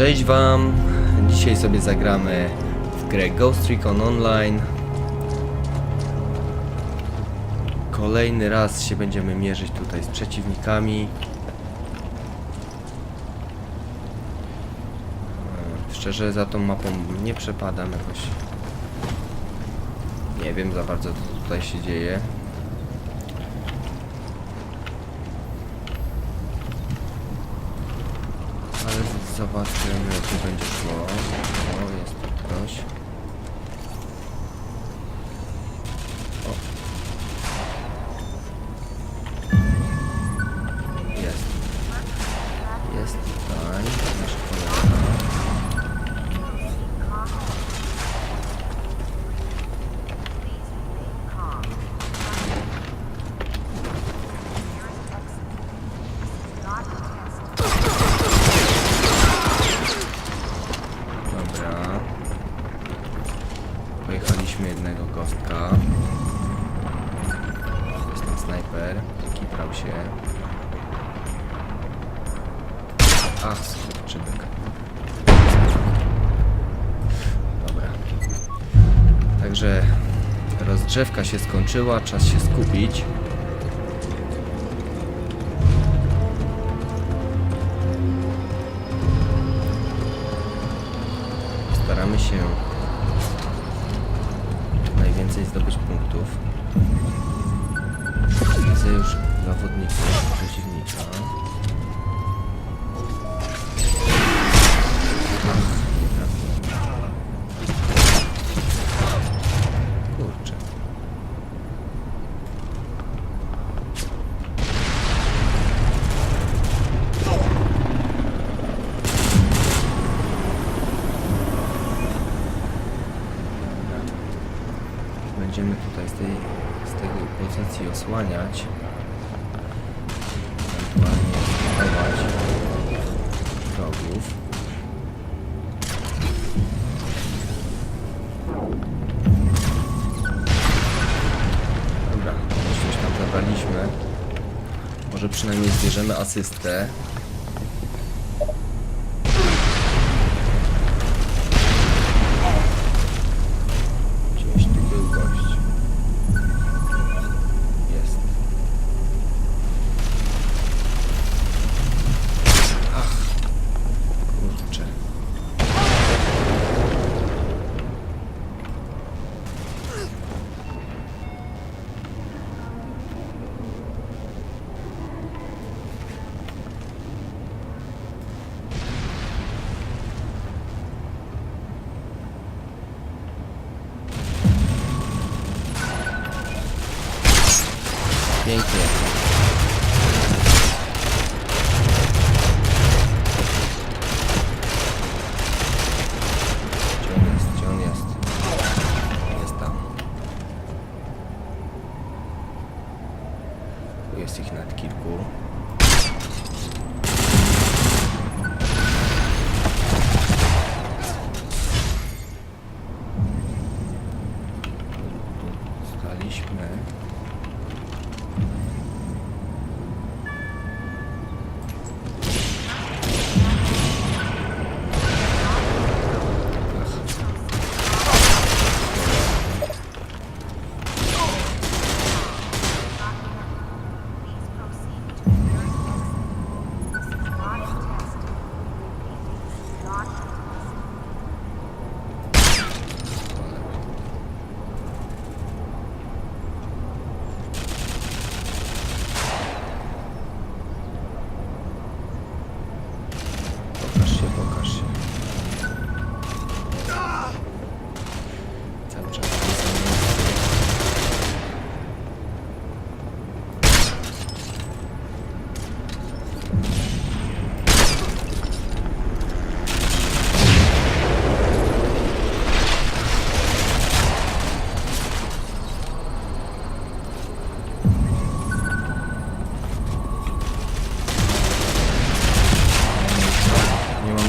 Cześć Wam! Dzisiaj sobie zagramy w grę Ghost Recon Online. Kolejny raz się będziemy mierzyć tutaj z przeciwnikami. E, Szczerze za tą mapą nie przepadam jakoś. Nie wiem za bardzo co tutaj się dzieje. Ale z- zobaczymy jak to będzie szło. O, jest tu ktoś. Rozgrzewka się skończyła, czas się skupić. Staramy się najwięcej zdobyć punktów. Widzę już zawodników przeciwnika. Pozycji osłaniać. Ewentualnie chować wrogów. Dobra, już coś tam zabraliśmy. Może przynajmniej zbierzemy asystę. Jest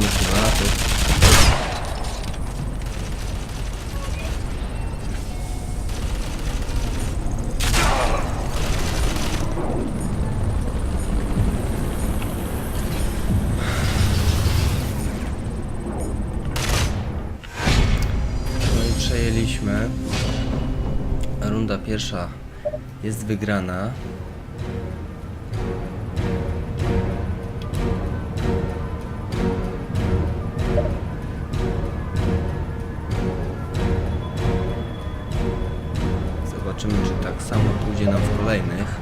nie granaty. No i przejęliśmy. Runda pierwsza jest wygrana. Samo pójdzie nam w kolejnych.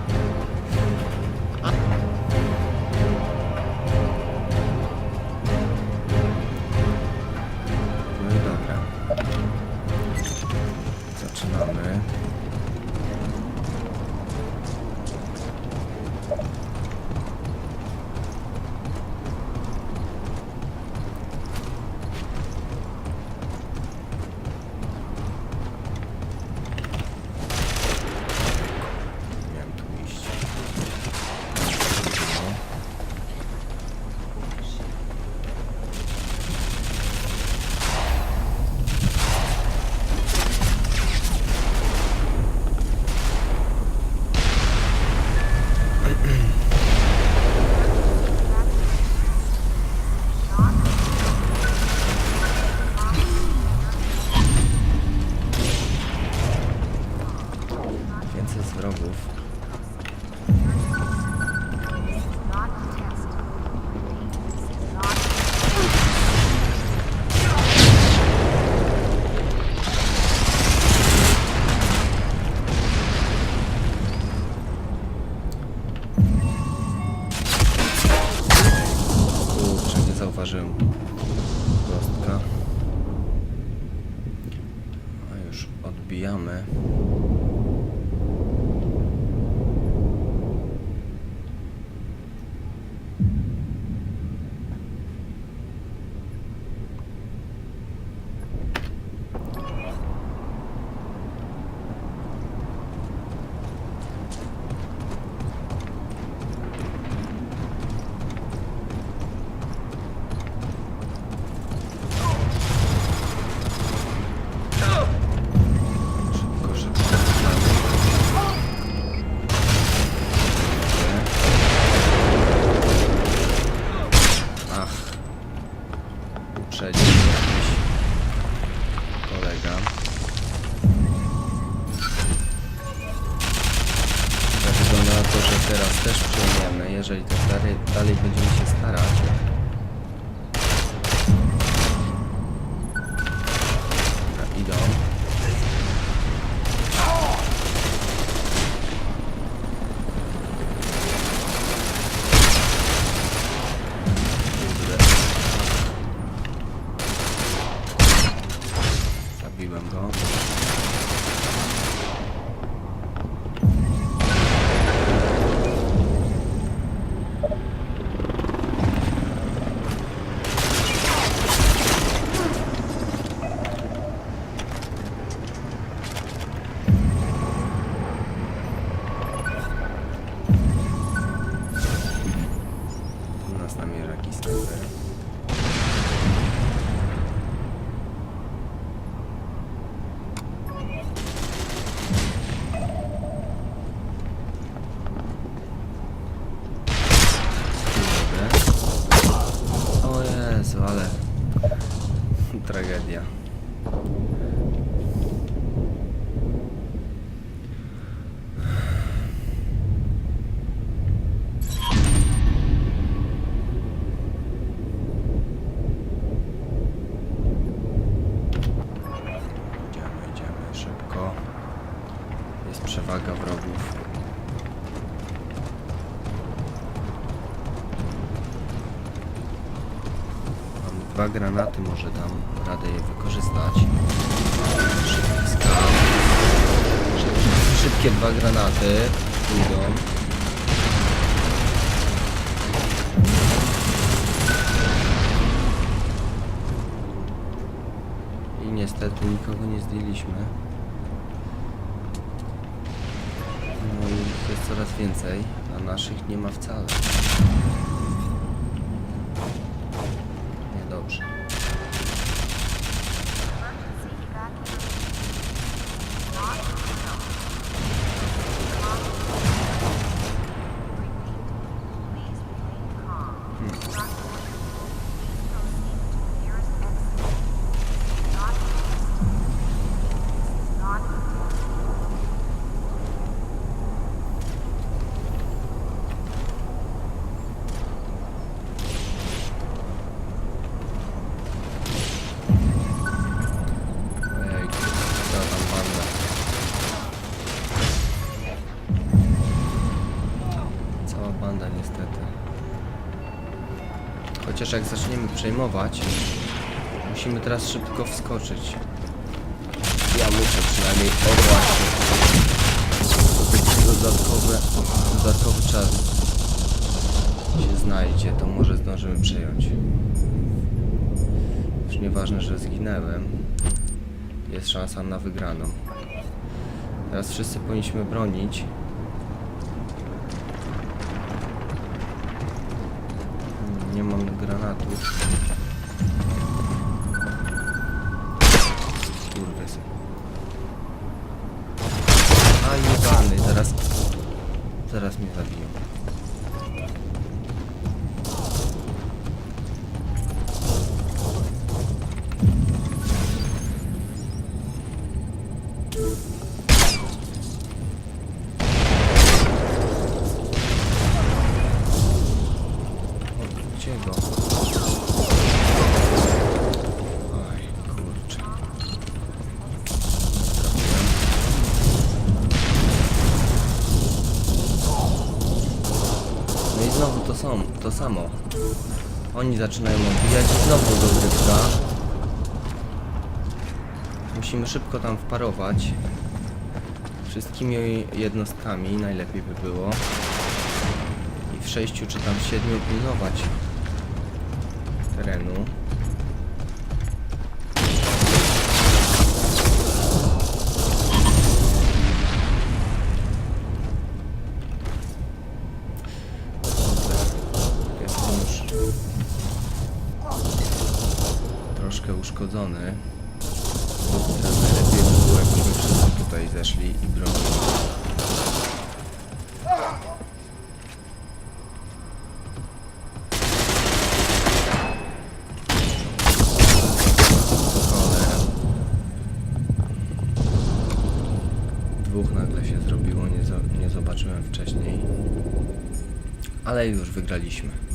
Zauważyłem. Kostka. A już odbijamy. Szybko, szybko. Ach. Uprzedził mnie jakiś kolega. Tak wygląda na to, że teraz też przejmiemy, jeżeli tak dalej, dalej będziemy się starać. Dobra, idą. Kurde. Zabiłem go. U nas namierza jakiś snajper. Kurde. O Jezu, ale tragedia. Idziemy, idziemy szybko. Jest przewaga wrogów. Mam dwa granaty, może dam radę je wykorzystać. Szybki skan. Szyb- Szybkie dwa granaty pójdą. I niestety nikogo nie zdjęliśmy. No i ich jest coraz więcej, a naszych nie ma wcale. Mm-hmm. Chociaż jak zaczniemy przejmować, musimy teraz szybko wskoczyć. Ja muszę przynajmniej, o właśnie, dodatkowy, dodatkowy czas się znajdzie, to może zdążymy przejąć. Już nieważne, że zginęłem, jest szansa na wygraną. Teraz wszyscy powinniśmy bronić. Hmm, Nie mam Oni zaczynają odbijać znowu dogrywka. Musimy szybko tam wparować. Wszystkimi jednostkami najlepiej by było. I w sześciu czy tam siedmiu pilnować terenu. Uszkodzony. Teraz najlepiej by było, jakbyśmy wszyscy tutaj zeszli i bronili. Dwóch nagle się zrobiło, nie zobaczyłem wcześniej. Ale już wygraliśmy.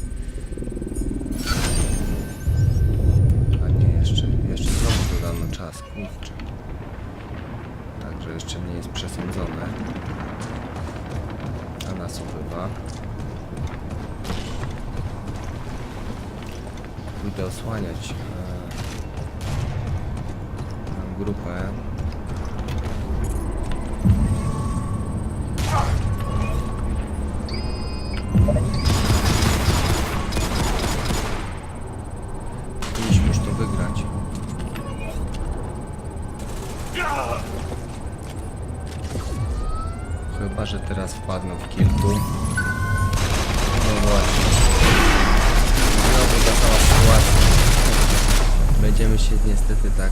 Tak...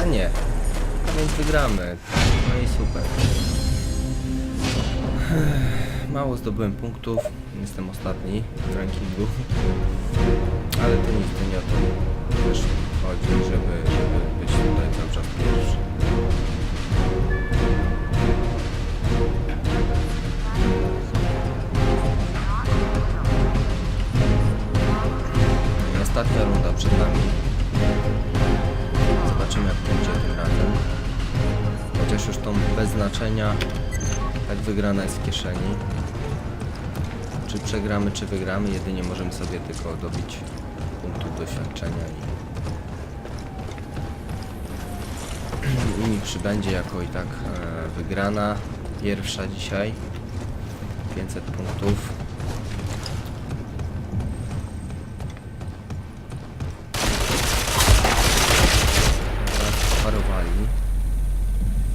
A nie. A więc wygramy. No i super. Mało zdobyłem punktów. Jestem ostatni w rankingu. Ale to nic, to nie o to też chodzi, żeby, żeby być tutaj cały czas pierwszy. Wygrana jest w kieszeni. Czy przegramy, czy wygramy, jedynie możemy sobie tylko dobić punktów doświadczenia i, i mi przybędzie jako i tak e, wygrana pierwsza dzisiaj. 500 punktów. Parowali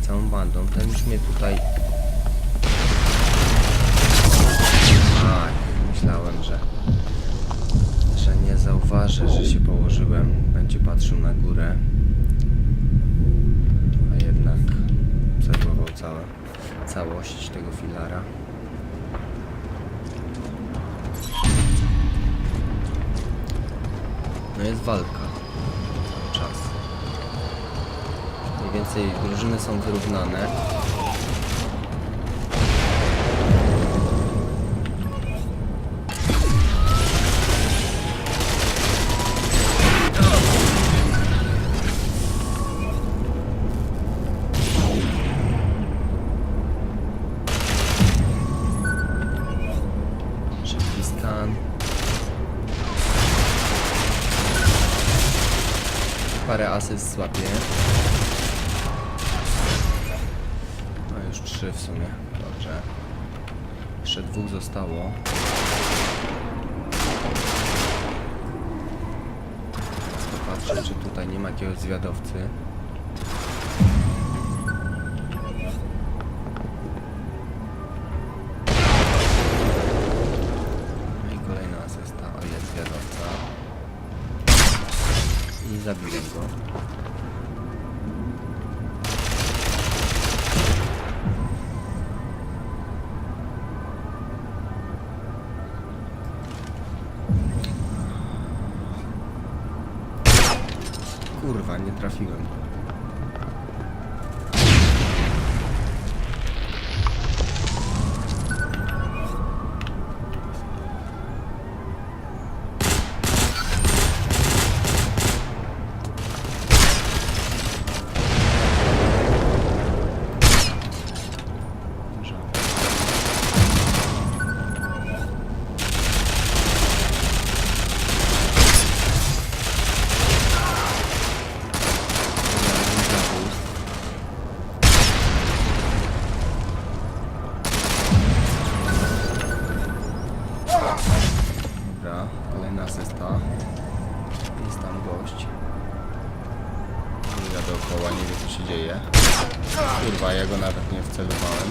całą bandą. Ten już mnie tutaj tak, myślałem, że że nie zauważy, że się położyłem. Będzie patrzył na górę. A jednak zerwował całe, całość tego filara. No jest walka. Cały czas. Mniej więcej drużyny są wyrównane. Teraz popatrzę, czy tutaj nie ma jakiegoś zwiadowcy. No i kolejna asysta. O, jest zwiadowca. I zabiłem go. Kurwa, Kurwa, ja go nawet nie wcelowałem.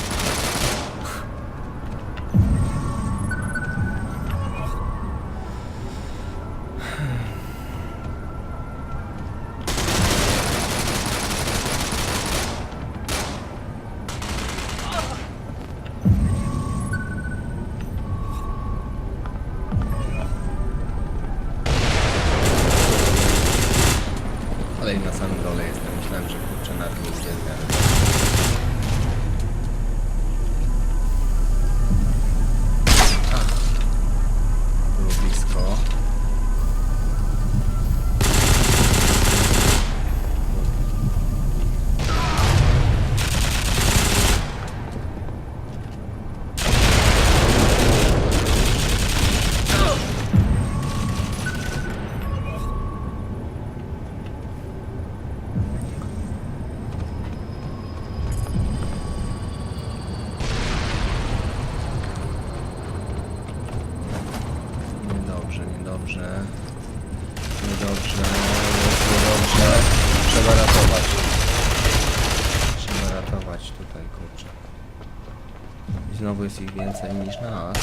Znowu jest ich więcej niż nas.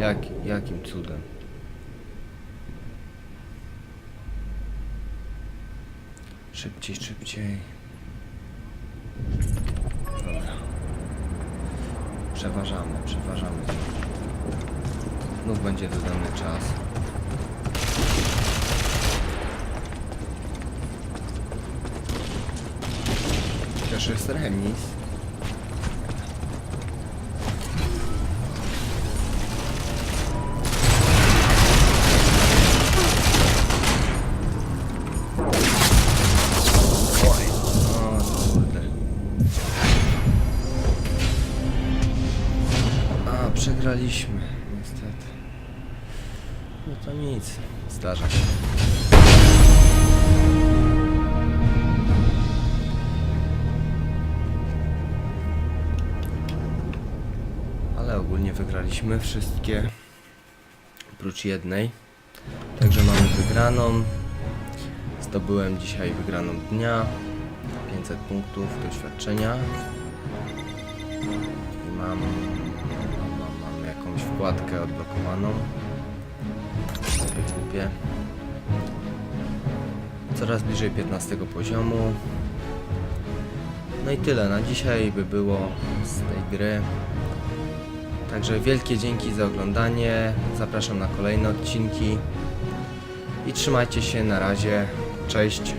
Jak, jakim cudem? Szybciej, szybciej. Dobra. Przeważamy, przeważamy. Znów będzie dodany czas. Też jest remis. Zdarza się. Ale ogólnie wygraliśmy wszystkie, oprócz jednej. Także mamy wygraną. Zdobyłem dzisiaj wygraną dnia. 500 punktów doświadczenia. I mam, mam, mam, mam jakąś wkładkę odblokowaną. Sobie kupię. Coraz bliżej 15 poziomu. No i tyle na dzisiaj by było z tej gry. Także wielkie dzięki za oglądanie. Zapraszam na kolejne odcinki. I trzymajcie się na razie. Cześć.